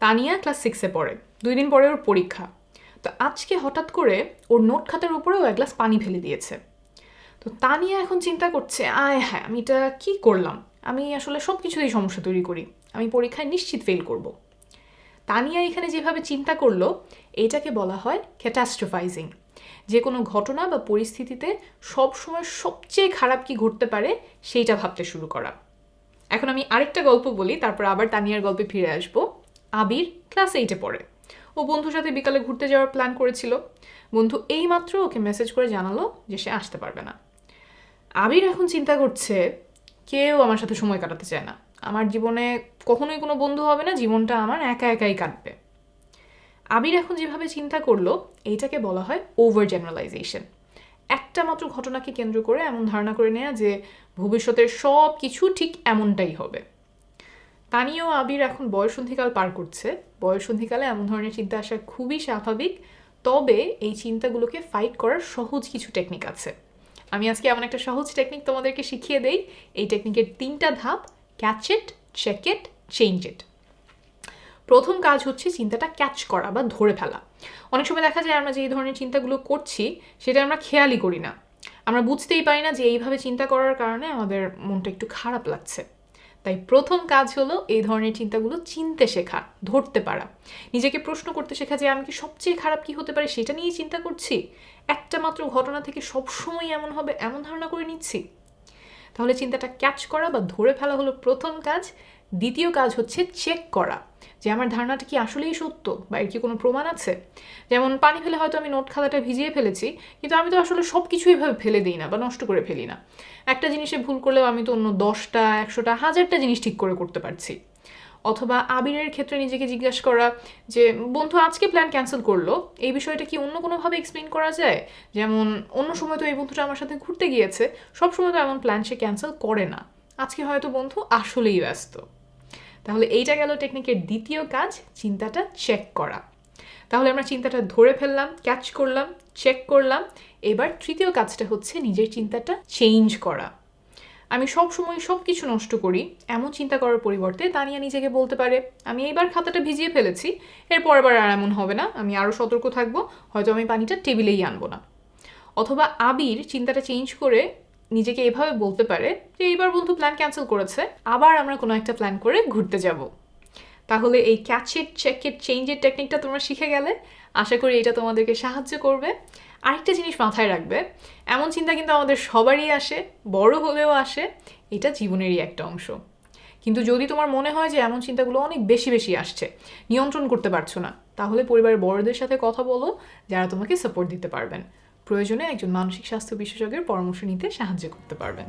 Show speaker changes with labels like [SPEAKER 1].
[SPEAKER 1] Tania class সিক্সে পড়ে। দুই দিন পরে ওর পরীক্ষা। তো আজকে হঠাৎ করে ওর নোট খাতার উপরেও এক গ্লাস পানি ফেলে দিয়েছে। তো তানিয়া এখন চিন্তা করছে, আয় হ্যাঁ আমি এটা কী করলাম? আমি আসলে সব কিছুতেই সমস্যা তৈরি করি। আমি পরীক্ষায় নিশ্চিত ফেল করব। তানিয়া এখানে যেভাবে চিন্তা করল, এটাকে বলা হয় ক্যাটাস্ট্রোফাইজিং যে কোনো ঘটনা বা পরিস্থিতিতে সবসময় সবচেয়ে খারাপ কি ঘটতে পারে, সেইটা ভাবতে শুরু করা। এখন আমি আরেকটা গল্প বলি, তারপর আবার তানিয়ার গল্পে ফিরে আসব। আবির ক্লাস এইটে পড়ে। ও বন্ধুর সাথে বিকালে ঘুরতে যাওয়ার প্ল্যান করেছিল। বন্ধু এইমাত্র ওকে মেসেজ করে জানালো যে সে আসতে পারবে না। আবির এখন চিন্তা করছে, কেউ আমার সাথে সময় কাটাতে চায় না। আমার জীবনে কখনোই কোনো বন্ধু হবে না, জীবনটা আমার একা একাই কাটবে। আবির এখন যেভাবে চিন্তা করল, এইটাকে বলা হয় ওভার জেনারেলাইজেশন একটা মাত্র ঘটনাকে কেন্দ্র করে এমন ধারণা করে নেওয়া যে ভবিষ্যতের সব কিছু ঠিক এমনটাই হবে। তানিও আবির এখন বয়সন্ধিকাল পার করছে। বয়সন্ধিকালে এমন ধরনের চিন্তা আসা খুবই স্বাভাবিক, তবে এই চিন্তাগুলোকে ফাইট করার সহজ কিছু টেকনিক আছে। আমি আজকে এমন একটা সহজ টেকনিক তোমাদেরকে শিখিয়ে দেই। এই টেকনিকের তিনটা ধাপ catch it check it change it প্রথম কাজ হচ্ছে চিন্তাটা ক্যাচ করা বা ধরে ফেলা। অনেক সময় দেখা যায় আমরা যে এই ধরনের চিন্তাগুলো করছি, সেটা আমরা খেয়ালই করি না। আমরা বুঝতেই পারি না যে এইভাবে চিন্তা করার কারণে আমাদের মনটা একটু খারাপ লাগছে। তাই প্রথম কাজ হলো এই ধরনের চিন্তাগুলো চিনতে শেখা, ধরতে পারা। নিজেকে প্রশ্ন করতে শেখা যে আমি কি সবচেয়ে খারাপ কি হতে পারে সেটা নিয়েই চিন্তা করছি? একটা মাত্র ঘটনা থেকে সবসময় এমন হবে, এমন ধারণা করে নিচ্ছি? তাহলে চিন্তাটা ক্যাচ করা বা ধরে ফেলা হলো প্রথম কাজ। দ্বিতীয় কাজ হচ্ছে চেক করা। যে আমার ধারণাটা কি আসলেই সত্য বা এর কি কোনো প্রমাণ আছে? যেমন পানি ফেলে হয়তো আমি নোট খাতাটা ভিজিয়ে ফেলেছি, কিন্তু আমি তো আসলে সব কিছু এভাবে ফেলে দিই না বা নষ্ট করে ফেলি না। একটা জিনিসে ভুল করলেও আমি তো অন্য দশটা, একশোটা, হাজারটা জিনিস ঠিক করে করতে পারছি। অথবা আবিরের ক্ষেত্রে নিজেকে জিজ্ঞাসা করা যে, বন্ধু, আজকে প্ল্যান ক্যান্সেল করল, এই বিষয়টা কি অন্য কোনোভাবে এক্সপ্লেন করা যায়? যেমন, অন্য সময় তো এই বন্ধুটা আমার সাথে ঘুরতে গিয়েছে সব সময় তো এমন প্ল্যান সে ক্যান্সেল করে না। আজকে হয়তো বন্ধু আসলেই ব্যস্ত। তাহলে এইটা গেল টেকনিকের দ্বিতীয় কাজ, চিন্তাটা চেক করা। তাহলে আমরা চিন্তাটা ধরে ফেললাম ক্যাচ করলাম চেক করলাম, এবার তৃতীয় কাজটা হচ্ছে নিজের চিন্তাটা চেঞ্জ করা। আমি সব সময় সব কিছু নষ্ট করি, এমন চিন্তা করার পরিবর্তে তানিয়া নিজেকে বলতে পারে, আমি এইবার খাতাটা ভিজিয়ে ফেলেছি এর পরের বার আর এমন হবে না, আমি আরও সতর্ক থাকব, হয়তো আমি পানিটা টেবিলেই আনব না। অথবা আবির চিন্তাটা চেঞ্জ করে নিজেকে এভাবে বলতে পারে যে, এইবার বন্ধু প্ল্যান ক্যান্সেল করেছে, আবার আমরা কোনো একটা প্ল্যান করে ঘুরতে যাব। তাহলে এই ক্যাচ ইট চেক ইট চেঞ্জের টেকনিকটা তোমরা শিখে গেলে আশা করি এটা তোমাদেরকে সাহায্য করবে। আরেকটা জিনিস মাথায় রাখবে, এমন চিন্তা কিন্তু আমাদের সবারই আসে, বড় হলেও আসে, এটা জীবনেরই একটা অংশ। কিন্তু যদি তোমার মনে হয় যে, এমন চিন্তাগুলো অনেক বেশি বেশি আসছে, নিয়ন্ত্রণ করতে পারছ না, তাহলে পরিবারের বড়দের সাথে কথা বলো, যারা তোমাকে সাপোর্ট দিতে পারবেন। প্রয়োজনে একজন মানসিক স্বাস্থ্য বিশেষজ্ঞের পরামর্শ নিতে সাহায্য করতে পারবেন।